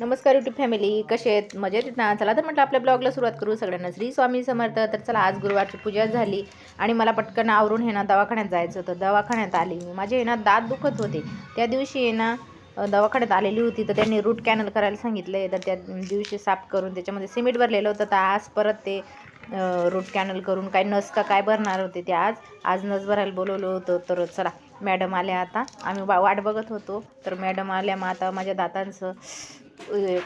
नमस्कार YouTube family कसे आहेत? मजेत ना? चला तर म्हटलं आपल्या ब्लॉगला सुरुवात करू सगळ्यांना. श्री स्वामी समर्थ. तर चला आज गुरुवारची पूजा झाली आणि मला पटकन आवरून हे ना दवाखान्यात जायचं होतं. दवाखान्यात आली मी. माझे हे ना दात दुखत होते. त्या दिवशी आहे ना दवाखान्यात आलेली होती. तर त्यांनी रूट कॅनल करायला सांगितलं तर त्या दिवशी साफ करून त्याच्यामध्ये सिमेंट भरलेलं होतं. तर आज परत ते रूट कॅनल करून काय नस का काय भरणार होते ते आज. आज नस भरायला बोलवलं होतं. तर चला मॅडम आल्या आता. आम्ही वा वाट बघत होतो. तर मॅडम आल्या मग आता माझ्या दातांचं म्हणजे,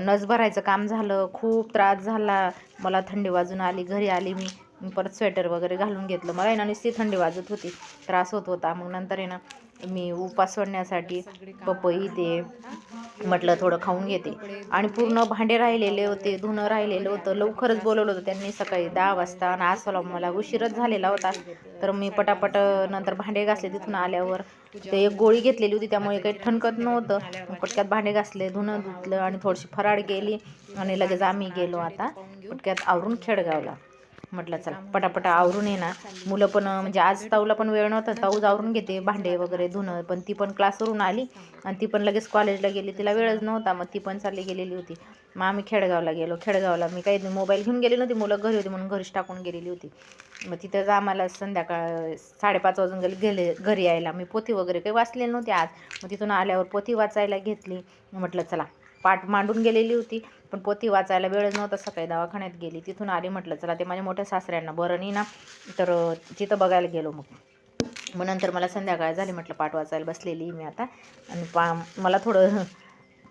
नस भरायचं काम झालं खूप त्रास झाला. मला थंडी वाजून आली घरी आली मी परत स्वेटर वगैरे घालून घेतलं. मला आहे ना नुसती थंडी वाजत होती. त्रास होत होता. मग नंतर आहे ना मी उपास सोडण्यासाठी पपई ते म्हटलं थोडं खाऊन घेते. आणि पूर्ण भांडे राहिलेले होते धुणं राहिलेलं होतं. लवकरच बोलवलं होतं त्यांनी सकाळी दहा वाजता आणि आज मला मला उशीरच झालेला होता. तर मी पटापट नंतर भांडे घासले तिथून आल्यावर. ते एक गोळी घेतलेली होती त्यामुळे काही ठणकत नव्हतं. पटक्यात भांडे घासले धुणं धुतलं आणि थोडीशी फराळ गेली आणि लगेच आम्ही गेलो आता पटक्यात आवरून खेडगावला. म्हटलं चला पटापट आवरून ये ना. मुलं पण म्हणजे आज ताऊला पण वेळ नव्हता ताऊच आवरून घेते भांडे वगैरे धुणं पण ती पण क्लासवरून आली आणि ती पण लगेच कॉलेजला गेली. तिला वेळच नव्हता मग ती पण चालली गेलेली होती. मग आम्ही खेडगावला गेलो. खेडगावला मी काही मोबाईल घेऊन गेली नव्हती मुलं घरी होती म्हणून घरीच टाकून गेलेली होती. मग तिथंच आम्हाला संध्याकाळ साडेपाच वाजून गेले गेले घरी यायला. मी पोथी वगैरे काही वाचलेली नव्हती आज. मग तिथून आल्यावर पोथी वाचायला घेतली. म्हटलं चला पाठ मांडून गेलेली होती. पण पोती वाचायला वेळच नव्हता. सकाळी दवाखान्यात गेली. तिथून आली म्हटलं चला ते माझ्या मोठ्या सासऱ्यांना बरं नाही ना तर तिथं बघायला गेलो मग. मग नंतर मला संध्याकाळ झाली. म्हटलं पाठ वाचायला बसलेली मी आता. आणि पा मला थोडं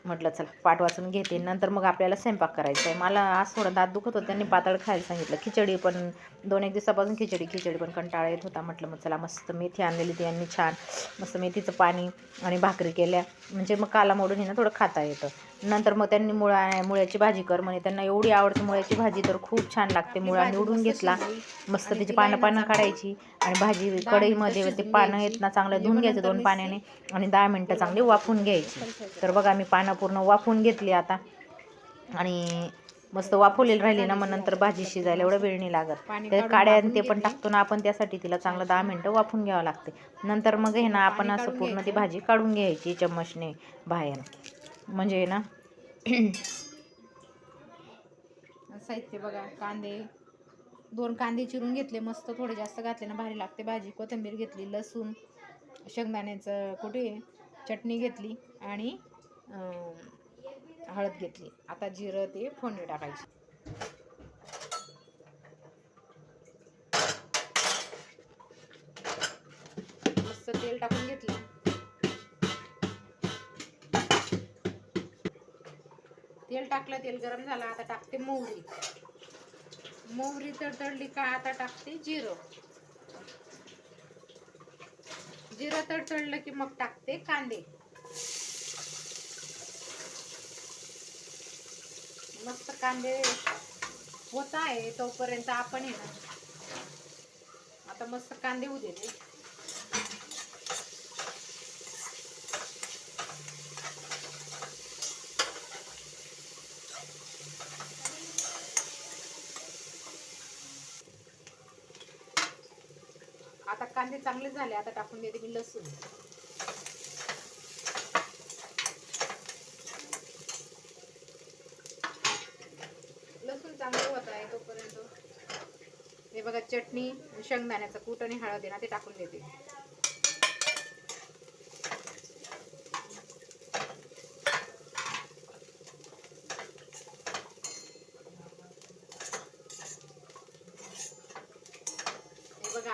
म्हटलं चला पाठ वाचून घेते. नंतर मग आपल्याला स्वयंपाक करायचा आहे. मला आज थोडं दात दुखत होतं. त्यांनी पातळ खायला सांगितलं. खिचडी पण दोन एक दिवसापासून खिचडी खिचडी पण कंटाळा येत होता. म्हटलं मग चला मस्त मेथी आणलेली ती यांनी छान मस्त मेथीचं पाणी आणि भाकरी केल्या. म्हणजे मग काला मोडून हे ना थोडं खाता येतं. नंतर मग त्यांनी मुळा मुळ्याची भाजी कर म्हणे. त्यांना एवढी आवडते मुळ्याची भाजी तर खूप छान लागते. मुळा निवडून घेतला. मस्त त्याची पानं पानं काढायची. आणि भाजी कढईमध्ये ते पानं आहेत ना चांगलं धुवून घ्यायचं दोन पाण्याने. आणि दहा मिनटं चांगली वाफवून घ्यायची. तर बघा मी पानं पूर्ण वाफवून घेतली आता. आणि मस्त वाफवलेली राहिली ना मग नंतर भाजी शिजायला एवढं वेळ नाही लागत. ते काड्या ते पण टाकतो ना आपण त्यासाठी तिला चांगलं दहा मिनटं वाफवून घ्यावं लागते. नंतर मग हे ना आपण असं पूर्ण ती भाजी काढून घ्यायची चम्मचने बाहेर. म्हणजे ना. साहित्य बघा कांदे. दोन कांदे चिरून घेतले मस्त थोडे जास्त घातले ना भारी लागते भाजी. कोथिंबीर घेतली लसूण शेंगदाण्याचं कुठे चटणी घेतली आणि हळद घेतली. आता जिरं ते फोडणी टाकायची. मस्त तेल टाकून घेतलं. टाकलं तेल गरम झालं आता टाकते मोहरी. मोहरी तडतडली का आता टाकते जिरं. जिरं तडतडलं की मग टाकते कांदे. मस्त कांदे होत आहे तोपर्यंत आपण आहे ना आता मस्त कांदे उद्या आता कांदे चांगले झाले आता टाकून देते मी लसूण. लसूण चांगलं होत आहे तोपर्यंत. हे बघा चटणी शेंगदाण्याचं कूट आणि हळद आहे ना ते टाकून देते.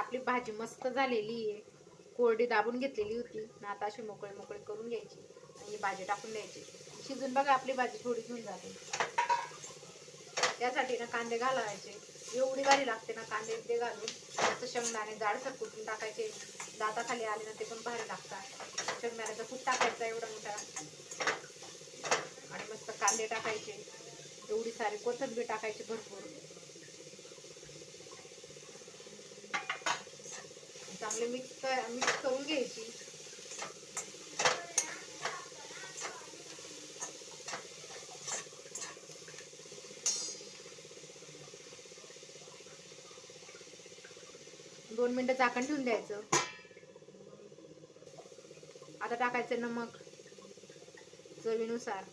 आपली भाजी मस्त झालेली आहे. कोरडी दाबून घेतलेली होती. ना आता अशी मोकळी मोकळी करून घ्यायची आणि भाजी टाकून द्यायची. शिजून बघा आपली भाजी थोडी घेऊन जाते. त्यासाठी ना कांदे घालायचे. एवढी भारी लागते ना कांदे ते घालून. मस्त शेंगदाणे जाडसर कुठून टाकायचे. दाताखाली आले ना ते पण भारी लागतात. शेंगदाण्याचा कूट टाकायचा एवढा मोठा. आणि मस्त कांदे टाकायचे. एवढी सारी कोथंबीर टाकायची भरपूर. चांगले मिक्स मिक्स करून घ्यायची. दोन मिनिटं झाकण ठेवून द्यायचं. आता टाकायचं नमक चवीनुसार.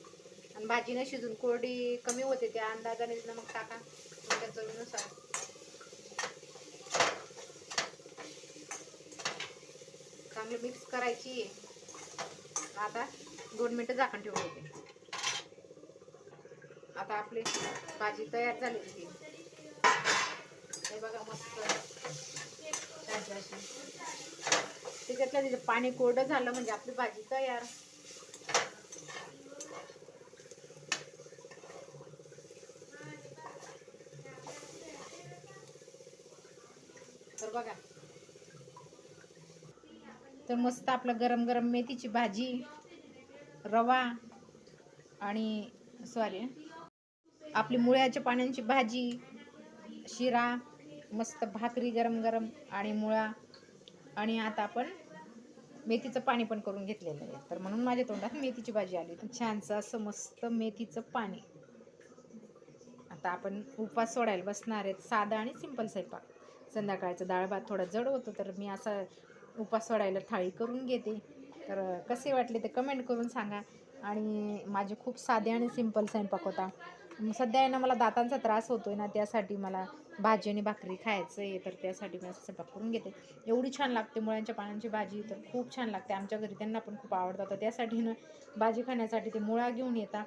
आणि भाजी न शिजून कोरडी कमी होते त्या अंदाजाने नमक टाका तुमच्या चवीनुसार. चांगली मिक्स करायची आता दोन मिनटं झाकण ठेवून होते आता आपली भाजी तयार झाली होती. हे बघा मस्त. अशी. त्याच्यातलं तिथं पाणी कोरडं झालं म्हणजे आपली भाजी तयार. तर बघा. तर मस्त आपलं गरम गरम मेथीची भाजी रवा आणि सॉरी आपली मुळ्याच्या पाण्यांची भाजी शिरा मस्त भाकरी गरम गरम आणि मुळा आणि आता आपण मेथीचं पाणी पण करून घेतलेलं आहे. तर म्हणून माझ्या तोंडात मेथीची भाजी आली. तर छानसं असं मस्त मेथीचं पाणी. आता आपण उपवास सोडायला बसणार आहेत. साधा आणि सिंपल स्वयंपाक. संध्याकाळचं डाळ भात थोडा जड होतो तर मी असा उपास सोडायला थाळी करून घेते. तर कसे वाटले ते कमेंट करून सांगा. आणि माझे खूप साधे आणि सिंपल स्वयंपाक होता. सध्या आहे ना मला दातांचा त्रास होतो आहे ना त्यासाठी मला भाजी आणि भाकरी खायचं आहे तर त्यासाठी मी असं स्वयंपाक करून घेते. एवढी छान लागते मुळ्यांच्या पानांची भाजी तर खूप छान लागते. आमच्या घरी त्यांना पण खूप आवडतात. तर त्यासाठी ना भाजी खाण्यासाठी ते मुळा घेऊन येतात.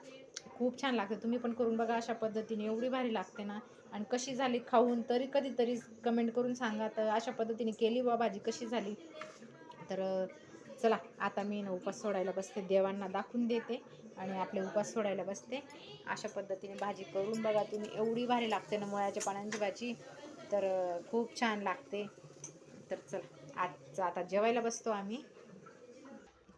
खूप छान लागते. तुम्ही पण करून बघा अशा पद्धतीने. एवढी भारी लागते ना. आणि कशी झाली खाऊन तरी कधीतरी कमेंट करून सांगा. तर अशा पद्धतीने केली बा भाजी. कशी झाली? तर चला आता मी ना उपास सोडायला बसते देवांना दाखवून देते आणि आपले उपास सोडायला बसते. अशा पद्धतीने भाजी करून बघा तुम्ही. एवढी भारी लागते ना मुळ्याच्या पाण्याची भाजी. तर खूप छान लागते. तर चला आज आता जेवायला बसतो आम्ही.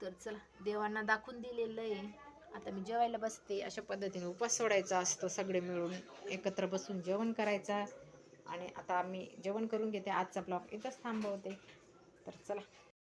तर चला देवांना दाखवून दिलेलं आहे. आता मी जेवायला बसते. अशा पद्धतीने उपास सोडायचा असतो सगळे मिळून. एकत्र बसून जेवण करायचा. आणि आता आम्ही जेवण करून घेते. आजचा ब्लॉग इथंच थांबवते. तर चला.